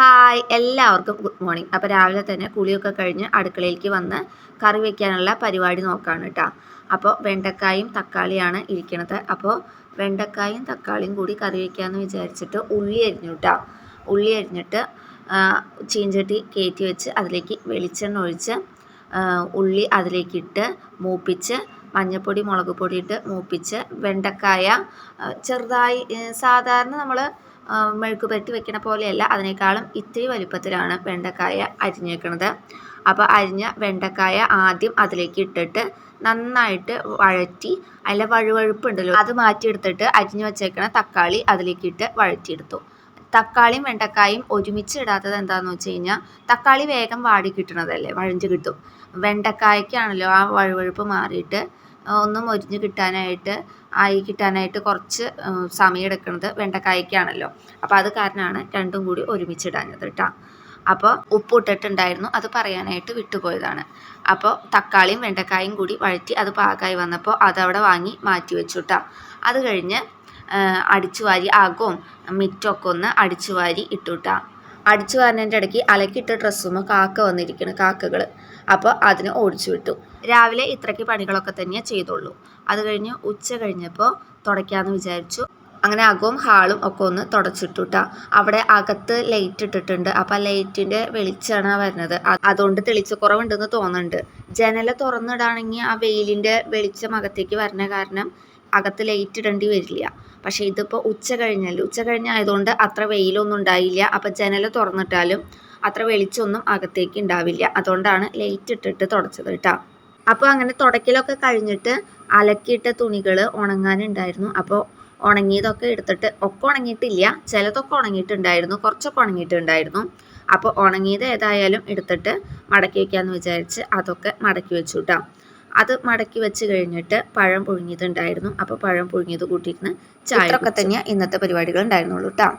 Hi എല്ലാവർക്കും good morning അപ്പോൾ രാവിലെ തന്നെ കുളിയൊക്കെ കഴിഞ്ഞ് അടുക്കളയിലേക്ക് വന്ന് കറി വയ്ക്കാനുള്ള പരിപാടി നോക്കാണ് കേട്ടോ അപ്പോൾ വെണ്ടക്കായും തക്കാളിയാണ് ഇരിക്കണത്. അപ്പോൾ വെണ്ടക്കായും തക്കാളിയും കൂടി കറി വയ്ക്കാമെന്ന് വിചാരിച്ചിട്ട് ഉള്ളി അരിഞ്ഞു കേട്ടോ ഉള്ളി അരിഞ്ഞിട്ട് ചീഞ്ചട്ടി കയറ്റി വെച്ച് അതിലേക്ക് വെളിച്ചെണ്ണ ഒഴിച്ച് ഉള്ളി അതിലേക്കിട്ട് മൂപ്പിച്ച് മഞ്ഞൾപ്പൊടി മുളക് പൊടി ഇട്ട് മൂപ്പിച്ച് വെണ്ടക്കായ ചെറുതായി സാധാരണ നമ്മൾ മെഴുക്ക് പുരട്ടി വെക്കണ പോലെയല്ല അതിനേക്കാളും ഇത്തിരി വലുപ്പത്തിലാണ് വെണ്ടക്കായ അരിഞ്ഞേക്കണത് അപ്പോൾ അരിഞ്ഞ വെണ്ടക്കായ ആദ്യം അതിലേക്ക് ഇട്ടിട്ട് നന്നായിട്ട് വഴറ്റി അതിലെ വഴുവഴുപ്പുണ്ടല്ലോ അത് മാറ്റിയെടുത്തിട്ട് അരിഞ്ഞു വെച്ചേക്കണ തക്കാളി അതിലേക്ക് ഇട്ട് വഴറ്റിയെടുത്തു. തക്കാളിയും വെണ്ടക്കായും ഒരുമിച്ച് ഇടാത്തത് എന്താണെന്ന് വെച്ച് കഴിഞ്ഞാൽ തക്കാളി വേഗം വാടി കിട്ടണതല്ലേ വഴഞ്ച് കിട്ടും. വെണ്ടക്കായ്ക്കാണല്ലോ ആ വഴുവഴുപ്പ് മാറിയിട്ട് ഒന്ന് മൊരിഞ്ഞ് കിട്ടാനായിട്ട് ആയി കിട്ടാനായിട്ട് കുറച്ച് സമയം എടുക്കുന്നത് വെണ്ടക്കായ്ക്കാണല്ലോ. അപ്പോൾ അത് കാരണമാണ് രണ്ടും കൂടി ഒരുമിച്ചിടാഞ്ഞത് കേട്ടോ അപ്പോൾ ഉപ്പ് ഇട്ടിട്ടുണ്ടായിരുന്നു അത് പറയാനായിട്ട് വിട്ടുപോയതാണ്. അപ്പോൾ തക്കാളിയും വെണ്ടക്കായും കൂടി വഴറ്റി അത് പാകമായി വന്നപ്പോൾ അതവിടെ വാങ്ങി മാറ്റി വെച്ചു കേട്ടോ അത് കഴിഞ്ഞ് അടിച്ചു വാരി ആകവും മിറ്റൊക്കെ ഒന്ന് അടിച്ചു വാരി ഇട്ടു കേട്ടോ അടിച്ചു വരണേന്റെ ഇടയ്ക്ക് അലക്കിട്ട ഡ്രസ്സും കാക്ക വന്നിരിക്കുന്നു കാക്കകൾ അപ്പോൾ അതിന് ഓടിച്ചു വിട്ടു. രാവിലെ ഇത്രയ്ക്ക് പണികളൊക്കെ തന്നെ ചെയ്തുള്ളൂ. അത് കഴിഞ്ഞ് ഉച്ച കഴിഞ്ഞപ്പോൾ തുടയ്ക്കാമെന്ന് വിചാരിച്ചു. അങ്ങനെ അകവും ഹാളും ഒക്കെ ഒന്ന് തുടച്ചിട്ടുട്ടാ. അവിടെ അകത്ത് ലൈറ്റ് ഇട്ടിട്ടുണ്ട്. അപ്പം ആ ലൈറ്റിന്റെ വെളിച്ചമാണ് വരുന്നത്. അതുകൊണ്ട് തെളിച്ച കുറവുണ്ടെന്ന് തോന്നുന്നുണ്ട്. ജനല തുറന്നിടാണെങ്കിൽ ആ വെയിലിന്റെ വെളിച്ചം അകത്തേക്ക് വരുന്ന കാരണം അകത്ത് ലൈറ്റ് ഇടേണ്ടി വരില്ല. പക്ഷേ ഇതിപ്പോൾ ഉച്ച കഴിഞ്ഞല്ലോ? ഉച്ച കഴിഞ്ഞായതുകൊണ്ട് അത്ര വെയിലൊന്നും ഉണ്ടായില്ല. അപ്പോൾ ജനൽ തുറന്നിട്ടാലും അത്ര വെളിച്ചൊന്നും അകത്തേക്ക് ഉണ്ടാവില്ല. അതുകൊണ്ടാണ് ലൈറ്റ് ഇട്ടിട്ട് തുടച്ചത് കേട്ടോ. അപ്പോൾ അങ്ങനെ തുടക്കിലൊക്കെ കഴിഞ്ഞിട്ട് അലക്കിയിട്ട തുണികൾ ഉണങ്ങാനുണ്ടായിരുന്നു. അപ്പോൾ ഉണങ്ങിയതൊക്കെ എടുത്തിട്ട് ഒക്കെ ഉണങ്ങിയിട്ടില്ല. ചിലതൊക്കെ ഉണങ്ങിയിട്ടുണ്ടായിരുന്നു. കുറച്ചൊക്കെ ഉണങ്ങിയിട്ടുണ്ടായിരുന്നു. അപ്പോൾ ഉണങ്ങിയത് ഏതായാലും എടുത്തിട്ട് മടക്കി വയ്ക്കാമെന്ന് വിചാരിച്ച് അതൊക്കെ മടക്കി വെച്ചു കേട്ടോ. അത് മടക്കി വെച്ച് കഴിഞ്ഞിട്ട് പഴം പുഴുങ്ങിയതുണ്ടായിരുന്നു അപ്പോൾ പഴം പുഴുങ്ങിയത് കൂട്ടിയിരുന്ന് ചായ ഒക്കെ തന്നെയാണ് ഇന്നത്തെ പരിപാടികൾ ഉണ്ടായിരുന്നുള്ളൂ കേട്ടോ